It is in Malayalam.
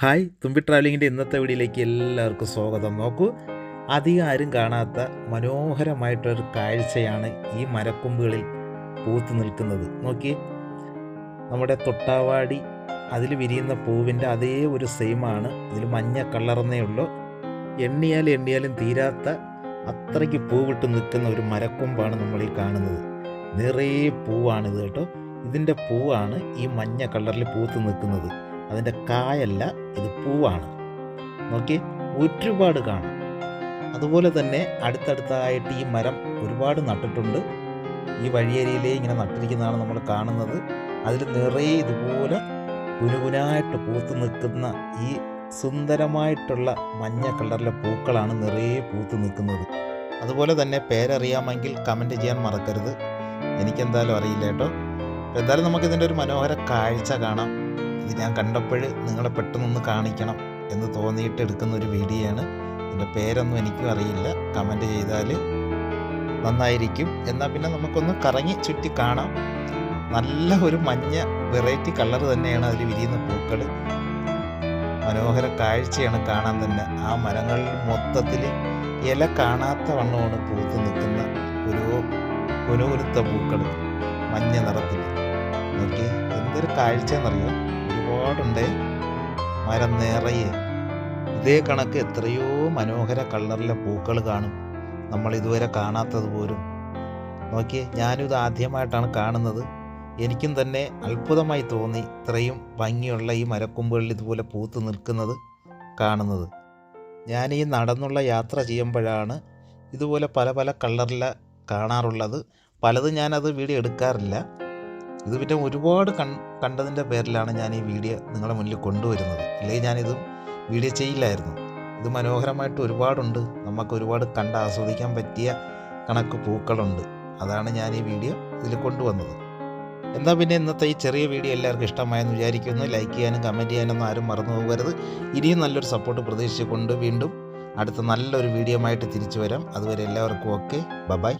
ഹായ് തുമ്പി ട്രാവലിങ്ങിന്റെ ഇന്നത്തെ വീഡിയോയിലേക്ക് എല്ലാവർക്കും സ്വാഗതം. നോക്കൂ അധികം ആരും കാണാത്ത മനോഹരമായിട്ടൊരു കാഴ്ചയാണ് ഈ മരക്കൊമ്പുകളിൽ പൂത്ത് നിൽക്കുന്നത്. നോക്കി നമ്മുടെ തൊട്ടാവാടി അതിൽ വിരിയുന്ന പൂവിന്റെ അതേ ഒരു സെയിമാണ്. ഇതിൽ മഞ്ഞ കളർന്നേ ഉള്ളൂ. എണ്ണിയാലും എണ്ണിയാലും തീരാത്ത അത്രയ്ക്ക് പൂവിട്ട് നിൽക്കുന്ന ഒരു മരക്കൊമ്പാണ് നമ്മൾ ഈ കാണുന്നത്. നിറയെ പൂവാണിത് കേട്ടോ. ഇതിന്റെ പൂവാണ് ഈ മഞ്ഞ കളറിൽ പൂത്ത് നിൽക്കുന്നത്. അതിന്റെ കായല്ല ഇത് പൂവാണ്. നോക്കി ഒരുപാട് കാണാം. അതുപോലെ തന്നെ അടുത്തടുത്തായിട്ട് ഈ മരം ഒരുപാട് നട്ടിട്ടുണ്ട്. ഈ വഴിയരിയിലേ ഇങ്ങനെ നട്ടിരിക്കുന്നതാണ് നമ്മൾ കാണുന്നത്. അതിൽ നിറയെ ഇതുപോലെ കുനുകുനായിട്ട് പൂത്ത് നിൽക്കുന്ന ഈ സുന്ദരമായിട്ടുള്ള മഞ്ഞ കളറിലെ പൂക്കളാണ് നിറയെ പൂത്ത് നിൽക്കുന്നത്. അതുപോലെ തന്നെ പേരറിയാമെങ്കിൽ കമന്റ് ചെയ്യാൻ മറക്കരുത്. എനിക്കെന്തായാലും അറിയില്ല കേട്ടോ. എന്തായാലും നമുക്കിതിന്റെ ഒരു മനോഹര കാഴ്ച കാണാം. ഇത് ഞാൻ കണ്ടപ്പോൾ നിങ്ങളെ പെട്ടെന്നൊന്ന് കാണിക്കണം എന്ന് തോന്നിയിട്ട് എടുക്കുന്ന ഒരു വീഡിയോ ആണ് പേരൊന്നും എനിക്കും അറിയില്ല. കമന്റ് ചെയ്താൽ നന്നായിരിക്കും. എന്നാൽ പിന്നെ നമുക്കൊന്ന് കറങ്ങി ചുറ്റി കാണാം. നല്ല ഒരു മഞ്ഞ വെറൈറ്റി കളർ തന്നെയാണ് അതിൽ വിരിയുന്ന പൂക്കൾ. മനോഹര കാഴ്ചയാണ് കാണാൻ തന്നെ. ആ മരങ്ങളിൽ മൊത്തത്തിൽ ഇല കാണാത്ത വണ്ണമാണ് പൂത്ത് നിൽക്കുന്ന ഒരു കുനുകുരുത്ത പൂക്കൾ. മഞ്ഞ നിറത്തിൽ. നോക്കി എന്തൊരു കാഴ്ച എന്നറിയോ ഒരുപാടുണ്ട്. മരം നിറയെ. ഇതേ കണക്ക് എത്രയോ മനോഹര കളറിലെ പൂക്കൾ കാണും. നമ്മൾ ഇതുവരെ കാണാത്തത് പോലും. നോക്കിയേ ഞാനിത് ആദ്യമായിട്ടാണ് കാണുന്നത്. എനിക്കും തന്നെ അത്ഭുതമായി തോന്നി ഇത്രയും ഭംഗിയുള്ള ഈ മരക്കൊമ്പുകളിൽ ഇതുപോലെ പൂത്ത് നിൽക്കുന്നത് കാണുന്നത്. ഞാൻ ഈ നടന്നുള്ള യാത്ര ചെയ്യുമ്പോഴാണ് ഇതുപോലെ പല പല കളറിൽ കാണാറുള്ളത്. പലതും ഞാനത് വീഡിയോ എടുക്കാറില്ല. ഇത് പിന്നെ ഒരുപാട് കൺ കണ്ടതിന്റെ പേരിലാണ് ഞാൻ ഈ വീഡിയോ നിങ്ങളുടെ മുന്നിൽ കൊണ്ടുവരുന്നത്. അല്ലെങ്കിൽ ഞാനിത് വീഡിയോ ചെയ്യില്ലായിരുന്നു. ഇത് മനോഹരമായിട്ട് ഒരുപാടുണ്ട്. നമുക്ക് ഒരുപാട് കണ്ട് ആസ്വദിക്കാൻ പറ്റിയ കണക്ക് പൂക്കളുണ്ട്. അതാണ് ഞാൻ ഈ വീഡിയോ ഇതിൽ കൊണ്ടുവന്നത്. എന്നാൽ പിന്നെ ഇന്നത്തെ ഈ ചെറിയ വീഡിയോ എല്ലാവർക്കും ഇഷ്ടമായെന്ന് വിചാരിക്കുന്നു. ലൈക്ക് ചെയ്യാനും കമന്റ് ചെയ്യാനൊന്നും ആരും മറന്നു പോകരുത്. ഇനിയും നല്ലൊരു സപ്പോർട്ട് പ്രതീക്ഷിച്ചുകൊണ്ട് വീണ്ടും അടുത്ത നല്ലൊരു വീഡിയോ ആയിട്ട് തിരിച്ചു വരാം. അതുവരെ എല്ലാവർക്കും ഓക്കെ ബൈ